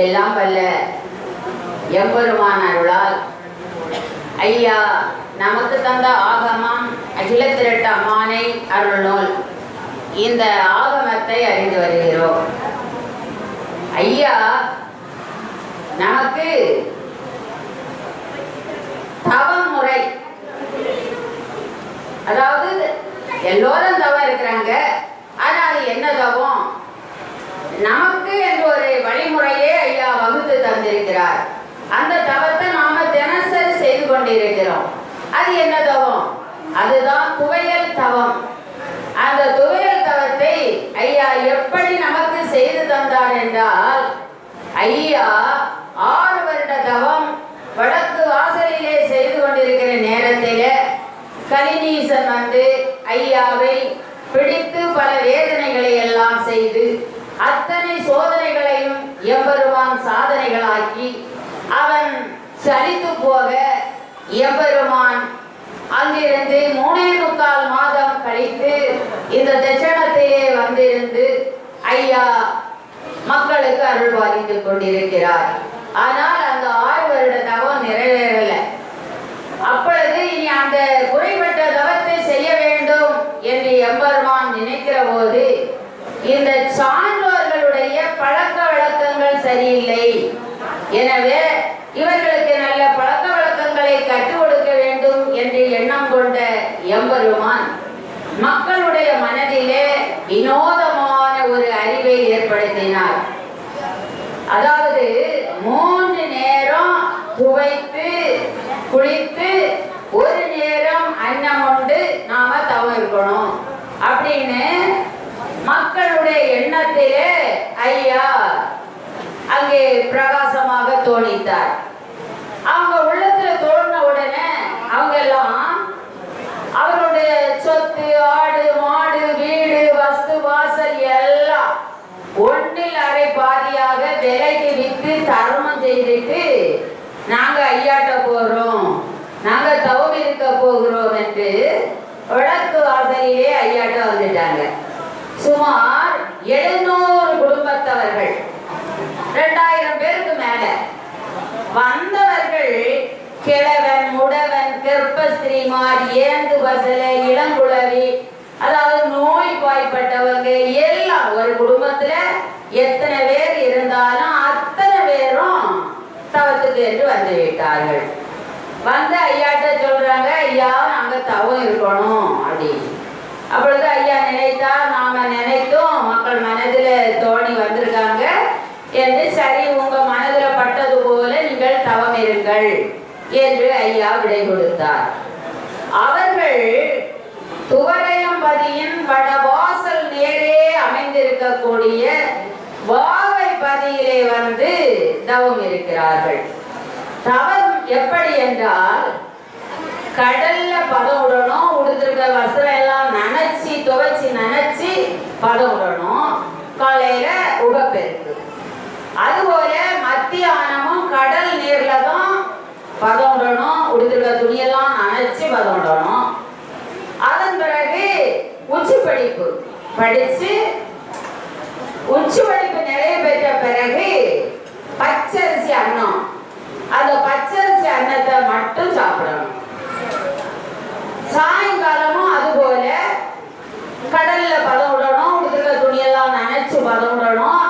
எல்லாம் வல்ல எம்பெருமான் அருளால். ஐயா நமக்கு தந்த ஆகமம் அகில திரட்ட அம்மானை அருள்நூல். இந்த ஆகமத்தை அறிந்து வருகிறோம் ஐயா நமக்கு தவம் முறை அதாவது எல்லோரும் தவம் இருக்கிறாங்க. ஆனா அது என்ன தவம்? நமக்கு என்று ஒரு வழிமுறையே ஐயா வகுத்து தந்திருக்கிறார். அந்த தவத்தை நாம தினசரி செய்து கொண்டிருக்கிறோம். அது என்ன தவம்? அதுதான் துவையல் தவம். அந்த துவையல் தவத்தை ஐயா எப்படி நமக்கு செய்து தந்தார் என்றால் ஐயா ஆறு வருட தவம் வடக்கு வாசலிலே செய்து கொண்டிருக்கிற நேரத்திலே கலிநீசன் வந்து ஐயாவை பிடித்து பல வேதனைகளை எல்லாம் செய்து அத்தனை சோதனைகளையும் எம்பெருமான் சாதனைகளாக்கி அவன் சலித்து போக எம்பெருமான் அங்கிருந்து மூணே முக்கால் மாதம் கழித்து இந்த தட்சணத்திலே வந்திருந்து ஐயா மக்களுக்கு அருள் பாலித்துக் கொண்டிருக்கிறார். ஆனால் அந்த ஆறு வருட தவம் நிறைவேறல. அப்பொழுது இனி அந்த குறைபட்ட தவத்தை செய்ய வேண்டும் என்று எம்பெருமான் நினைக்கிற போது இந்த சான்றோர்களுடைய சரியில்லை. எனவே இவர்களுக்கு நல்ல பழக்க வழக்கங்களை கற்றுக் கொடுக்க வேண்டும் என்று எண்ணம் கொண்ட எம்பெருமான் மக்களுடைய மனதிலே வினோதமான ஒரு அறிவை ஏற்படுத்தினார். அதாவது மூன்று நேரம் துவைத்து குளித்து ஒரு நேரம் அன்னம் உண்டு நாம தவம் இருக்கணும். அப்படின்னு மக்களுடைய எண்ணத்திலே ஐயா அங்கே பிரகாசமாக தோணித்தார். அவங்க உள்ளத்துல தோணின உடனே அவங்க எல்லாம் அவருடைய சொத்து ஆடு மாடு வீடு வஸ்து வாசல் எல்லாம் ஒன்றில் அரை பாதியாக விலைக்கு வித்து தர்மம் செய்துட்டு நாங்க ஐயாட்ட போறோம் நாங்க தவம் இருக்க போகிறோம் என்று வடக்கு வாசலிலே ஐயாட்ட வந்துட்டாங்க சுமார் எழுநூறு குடும்பத்தவர்கள் ரெண்டாயிரம் பேருக்கு மேல வந்தவர்கள் கிழவன் முடவன் மாறி ஏந்து வசல இளங்குழவி அதாவது நோய் பாய்ப்பட்டவங்க எல்லாம் ஒரு குடும்பத்துல எத்தனை பேர் இருந்தாலும் அத்தனை பேரும் தவத்துக்கு என்று வந்து விட்டார்கள். வந்து ஐயாட்ட சொல்றாங்க ஐயா நாங்க தவம் இருக்கணும் அப்படின்னு. அப்பொழுது ஐயா நினைத்தா நாம நினைத்தோம் மக்கள் மனதில் தோணி வந்திருக்காங்க என்று. சரி உங்க மனதில் பட்டது போல நீங்கள் தவம் இருங்கள் என்று ஐயா விடை கொடுத்தார். அவர்கள் துவரையம்பதியின் வடவாசல் நேரே அமைந்திருக்கக்கூடிய வாவை பதியிலே வந்து தவம் இருக்கிறார்கள். தவம் எப்படி என்றால் கடல்ல பதம் விடணும் உடுத்திருக்க வஸ்திரம் எல்லாம் நனைச்சி துவைச்சி நனைச்சி பதம் விடணும் காலையில உடப்பெருக்கு அதுபோல மத்தியானமும் கடல் நீர்ல தான் பதம் விடணும் நனைச்சி பதம் அதன் பிறகு உச்சி படிப்பு. படிச்சு உச்சி படிப்பு நிறைய பெற்ற பிறகு பச்சரிசி அன்னம். அந்த பச்சரிசி அன்னத்தை மட்டும் சாப்பிடணும் சாயங்காலமும் அதுபோல கடல்ல பதம் விடணும் உடுத்துக்க துணியெல்லாம் நனைச்சு பதம் விடணும்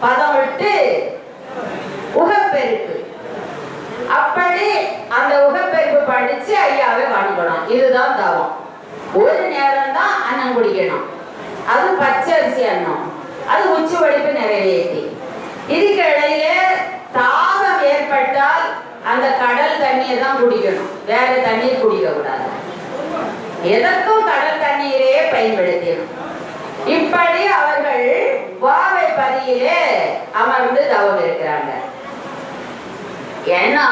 பதம் விட்டு உகப்பெருக்கு அப்படி அந்த உகப்பெருக்கு படிச்சு ஐயாவை வணங்கணும் இதுதான் தவம் ஒரு நேரம் தான் அன்னம் குடிக்கணும். அது பச்சை அரிசி அன்னம். அது உச்சி வடிப்பு நிறைவேற்றி. இதுக்கு தாகம் ஏற்பட்டால் அந்த கடல் தண்ணியை தான் குடிக்கணும். வேற தண்ணீர் குடிக்க கூடாது எதற்கும் கடல் தண்ணீரே பயன்படுத்தினோம் இப்படி அவர்கள் வாவை பதியிலே அமர்ந்து தவம் இருக்கிறாங்க. ஏன்னா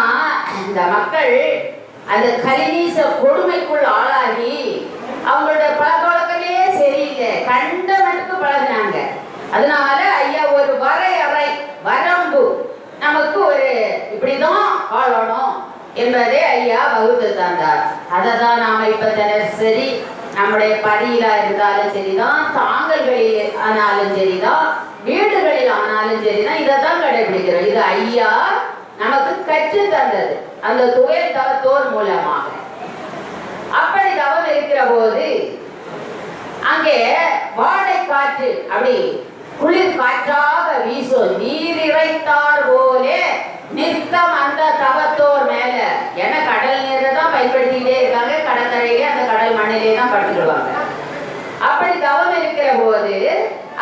இந்த மக்கள் அந்த கலினீச கொடுமைக்குள் ஆளாகி அவங்களோட பழக்க கண்ட மட்டுக்கு கண்டவனுக்கு பழகினாங்க. அதனால ஐயா ஒரு வரையறை வரம்பு நமக்கு ஒரு இப்படிதான் வாழணும் என்பதை ஐயா வகுத்து தந்தார். அதை தான் நாம இப்ப தினசரி நம்முடைய படியிலா இருந்தாலும் சரிதான் தாங்கல்களில் ஆனாலும் சரிதான் வீடுகளில் ஆனாலும் சரிதான் இதை தான் கடைபிடிக்கிறோம். இது ஐயா நமக்கு கற்று தந்தது. அந்த துயர் தவத்தோர் மூலமாக. அப்படி தவம் இருக்கிற போது அங்கே வாடை காற்று அப்படி குளிர் காற்றாக வீசும் நீர் இறைத்தார் போலே நித்தம் அந்த தவத்தோர் மேல. ஏன்னா கடல் நீரை தான் பயன்படுத்திக்கிட்டே இருக்காங்க. கடற்கரையிலே அந்த கடல் மண்ணிலே தான் படுத்துக்கிடுவாங்க. அப்படி தவம் இருக்கிற போது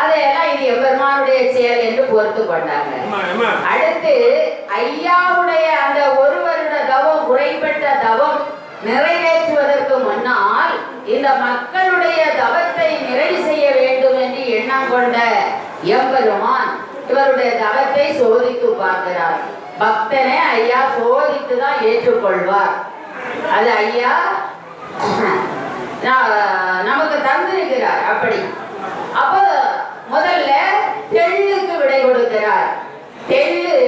அதையெல்லாம் இது எம்பெருமானுடைய செயல் என்று பொறுத்து கொண்டாங்க. அடுத்து ஐயாவுடைய அந்த ஒரு வருட தவம் குறைபட்ட தவம் முன்னால் இந்த மக்களுடைய தவத்தை நிறைவு செய்ய வேண்டும் என்று எண்ணம் கொண்ட எம்பெருமான் இவருடைய தவத்தை சோதித்து பார்க்கிறார். பக்தனை ஐயா சோதித்து தான் ஏற்றுக்கொள்வார். அது ஐயா நமக்கு தந்திருக்கிறார் அப்படி. அப்போ முதல்ல தெள்ளுக்கு விடை கொடுக்கிறார். தெள்ளு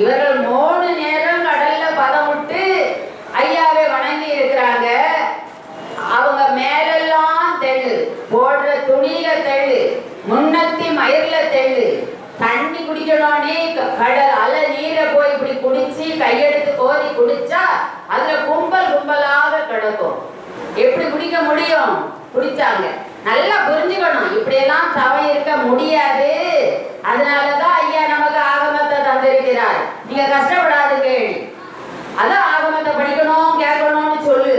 இவர்கள் மூணு நேரம் கடல்ல பதம் விட்டு ஐயாவை வணங்கி இருக்கிறாங்க அவங்க மேலெல்லாம் தெள்ளு போடுற துணியில தெள்ளு முன்னத்தி மயிர்ல தெள்ளு தண்ணி குடிக்கணும்னே கடல் அல நீரை போய் இப்படி குடிச்சு கையெடுத்து கோதி குடிச்சா அதுல கும்பல் கும்பலாக கிடக்கும். எப்படி குடிக்க முடியும்? குடிச்சாங்க. நல்லா புரிஞ்சுக்கணும். இப்படியெல்லாம் தவம் இருக்க முடியாது. அதனாலதான் ஐயா நமக்கு ஆகமத்தை தந்திருக்கிறார். நீங்க கஷ்டப்படாதுங்க அதான் ஆகமத்தை படிக்கணும் கேட்கணும்னு சொல்லுது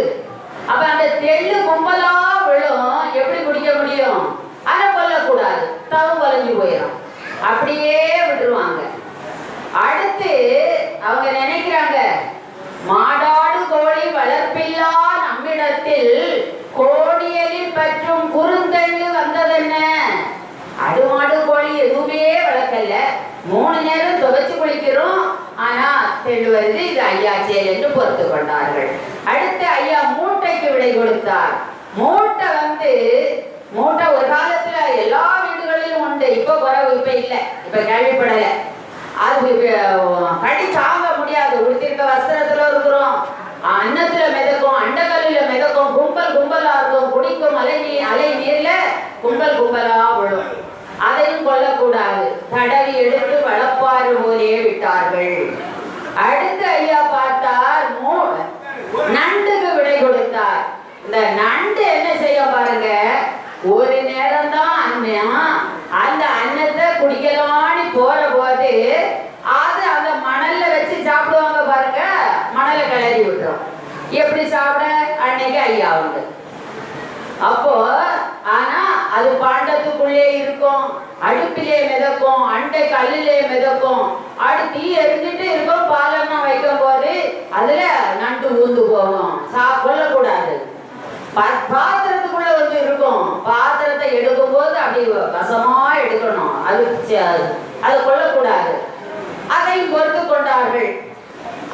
அப்ப அந்த தெள்ளு கும்பலா விழும் எப்படி குடிக்க முடியும் அதை கொல்லக்கூடாது தவம் கொலைஞ்சு போயிடும் அப்படியே விட்டுருவாங்க அடுத்து அவங்க நினைக்கிறாங்க மாடாடு கோழி வளர்ப்பில்லா நம்மிடத்தில் கோடியலில் பற்றும் குறுந்தள்ளு வந்ததென்ன ஆடு மாடு கோழி எதுவுமே வளர்க்கல மூணு நேரம் துவைச்சு குளிக்கிறோம் ஆனா தெள்ளு இது ஐயா என்று பொறுத்து கொண்டார்கள். அடுத்து ஐயா மூட்டைக்கு விடை கொடுத்தார். மூட்டை வந்து மூட்டை ஒரு காலத்துல எல்லா வீடுகளிலும் உண்டு. இப்ப குறவு இப்ப இல்ல. இப்ப கேள்விப்படல. அது கடி தாங்க முடியாது. உடுத்திருக்க வஸ்திரத்துல இருக்கிறோம். அன்னத்துல மிதக்கும் அண்டக்கல்லுல மிதக்கும் கும்பல் கும்பலா இருக்கும். குடிக்கும் அலை நீ அலை நீர்ல கும்பல் கும்பலா விழும். அதையும் கொல்லக்கூடாது. தடவி எடுத்து வளப்பாறு போலே விட்டார்கள். அடுத்து ஐயா பார்த்தார் மூ- நண்டுக்கு விடை கொடுத்தார். இந்த நண்டு என்ன செய்ய பாருங்க? ஒரு நேரம் தான் அன்னம் அந்த அன்னத்தை குடிக்கலாம்னு போற போது அது அந்த மணல்ல வச்சு சாப்பிடுவாங்க பாருங்க மணலை கிளறி விட்டுரும். எப்படி சாப்பிட? அன்னைக்கு ஐயா உண்டு. அப்போ ஆனா அது பாண்டத்துக்குள்ளே இருக்கும். அடுப்பிலே மிதக்கும் அண்டை கல்லிலே மிதக்கும். அடு தீ எரிஞ்சிட்டு இருக்கும் பாலம்மா வைக்கும் போது அதுல நண்டு ஊந்து போகும். சா கொல்லக்கூடாது. பாத்திரத்துக்குள்ள வந்து இருக்கும். பாத்திரத்தை எடுக்கும் போது அப்படி வசமா எடுக்கணும். அது அது கொல்லக்கூடாது. அதையும் பொறுத்து கொண்டார்கள்.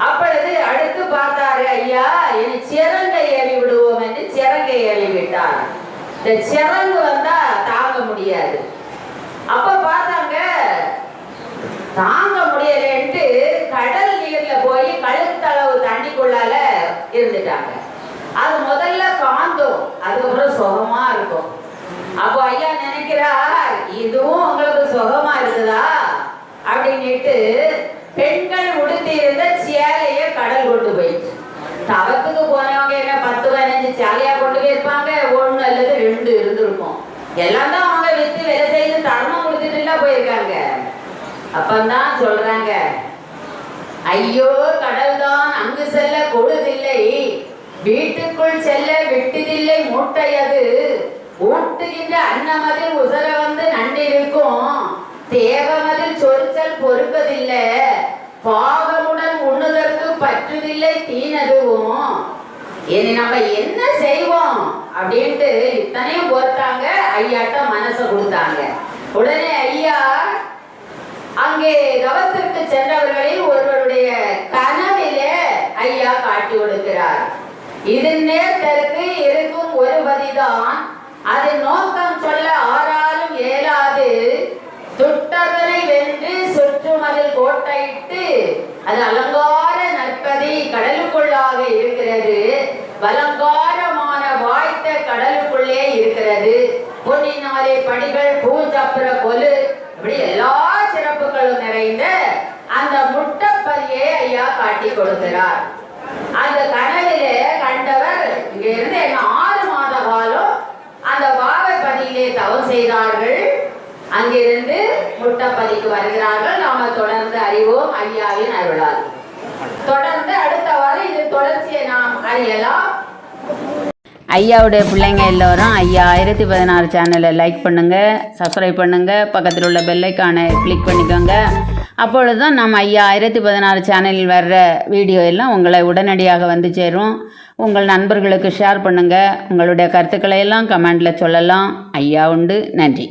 அப்பொழுது அடுத்து பார்த்தாரு ஐயா இனி சிறங்கை ஏறி விடுவோம் என்று சிறங்கை ஏறி விட்டார். இந்த சிறங்கு வந்தா தாங்க முடியாது. அப்ப பார்த்தாங்க தாங்க முடியலன்ட்டு கடல் நீர்ல போய் கழுத்தளவு தண்ணிக்குள்ளால இருந்துட்டாங்க. அது முதல்ல காந்தோம். அதுக்கப்புறம் சுகமா இருக்கும். அப்போ ஐயா நினைக்கிறா இதுவும் உங்களுக்கு சுகமா இருக்குதா அப்படின்னுட்டு பெண்கள் உடுத்தி இருந்த சேலைய கடல் கொண்டு போயிடுச்சு. தவத்துக்கு போனவங்க என்ன பத்து பதினஞ்சு சேலையா கொண்டு போயிருப்பாங்க? ஒண்ணு அல்லது ரெண்டு இருந்திருக்கும். எல்லாம் தான் அவங்க வித்து வேலை செய்து தர்மம் கொடுத்துட்டு போயிருக்காங்க. அப்பந்தான் சொல்றாங்க ஐயோ கடல்தான் அங்கு செல்ல கொடுதில்லை. வீட்டுக்குள் செல்ல விட்டதில்லை மூட்டை அது. ஊட்டுகின்ற அன்னமதில் உசர வந்து நண்டிருக்கும் தேவமதில் சொரிச்சல் பொறுப்பதில்லை. பாவமுடன் உண்ணுதற்கு பற்றுதில்லை தீனதுவும். இனி நம்ம என்ன செய்வோம்? அப்படின்ட்டு இத்தனையும் பொறுத்தாங்க ஐயாட்ட மனசை கொடுத்தாங்க. உடனே ஐயா அங்கே தவத்திற்கு சென்றவர்களில் ஒருவருடைய கனவிலே ஐயா காட்டி கொடுக்கிறார். இது நேரத்திற்கு இருக்கும் ஒரு பதிதான் அது நோக்கம் சொல்ல ஆறாலும் இயலாது துட்டதனை வென்று சுற்றுமதில் கோட்டையிட்டு அது அல்ல கொடுக்கிறார். அந்த கனவிலே கண்டவர் இங்க இருந்து என்ன ஆறு மாத காலம் அந்த வாழைப்பதியிலே தவம் செய்தார்கள். அங்கிருந்து முட்டப்பதிக்கு வருகிறார்கள். நாம தொடர்ந்து அறிவோம் ஐயாவின் அருளால். தொடர்ந்து அடுத்த வாரம் இது தொடர்ச்சியை நாம் அறியலாம். ஐயாவுடைய பிள்ளைங்க எல்லோரும் ஐயா ஆயிரத்தி பதினாறு சேனலை லைக் பண்ணுங்கள் சப்ஸ்கிரைப் பண்ணுங்கள் பக்கத்தில் உள்ள பெல்லைக்கானை கிளிக் பண்ணிக்கோங்க. அப்பொழுது தான் நம்ம ஐயா ஆயிரத்தி பதினாறு சேனலில் வர்ற வீடியோ எல்லாம் உங்களை உடனடியாக வந்து சேரும். உங்கள் நண்பர்களுக்கு ஷேர் பண்ணுங்கள் உங்களுடைய கருத்துக்களை எல்லாம் கமெண்டில் சொல்லலாம். ஐயா உண்டு. நன்றி.